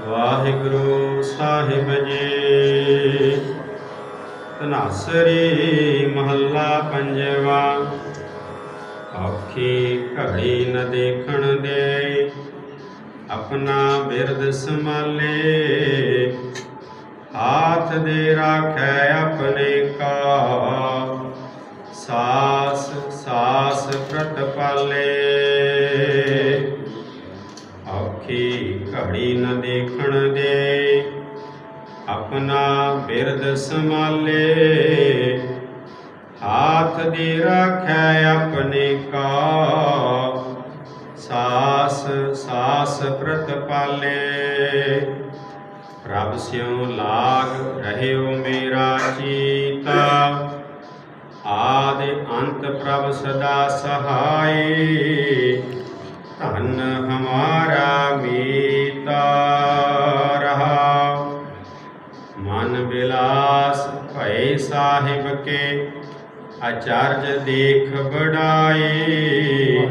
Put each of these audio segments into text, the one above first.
ਵਾਹਿਗੁਰੂ ਸਾਹਿਬ ਜੀ। ਤਨਾਸਰੀ ਮਹੱਲਾ ਪੰਜਵਾ। ਔਖੀ ਘੜੀ ਨ ਦੇਖਣ ਦੇ ਆਪਣਾ ਬਿਰਦ ਸੰਭਾਲੇ। ਹਾਥ ਦੇ ਰਾਖੈ ਆਪਣੇ ਕਾ। ਸਾਸ ਸਾਸ ਪ੍ਰਤਪਾਲੇ ਔਖੀ ਘੜੀ ਨ ਆਪਣਾ ਬਿਰਦ ਸੰਭਾਲੇ। ਹਾਥ ਦੀ ਰਾਖੈ ਆਪਣੇ ਕਾ ਸਾਸ ਸਾਸ ਪ੍ਰਤਪਾਲੇ ਪ੍ਰਭ ਸਿਉ ਲਾਗ ਰਹਿਓ ਮੇਰਾ ਚੀਤਾ। ਆਦਿ ਅੰਤ ਪ੍ਰਭ ਸਦਾ ਸਹਾਈ। ਧਨ ਹਮਾਰਾ ਮੀਤਾ। ਮਨ ਬਿਲਾਸ ਭੈ ਸਾਹਿਬ ਕੇ ਅਚਰਜ ਦੇਖ ਬੜਾਈ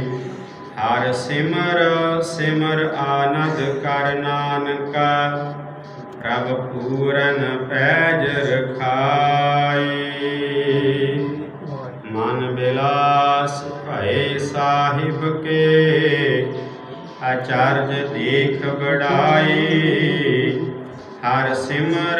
ਹਰ ਸਿਮਰ ਸਿਮਰ ਆਨੰਦ ਕਰ ਨਾਨਕਾ, ਪ੍ਰਭ ਪੂਰਨ ਪੈਜ ਰਖਾਏ। ਮਨ ਬਿਲਾਸ ਭੈ ਸਾਹਿਬ ਕੇ ਅਚਰਜ ਦੇਖ ਬੜਾਈ ਹਰ ਸਿਮਰ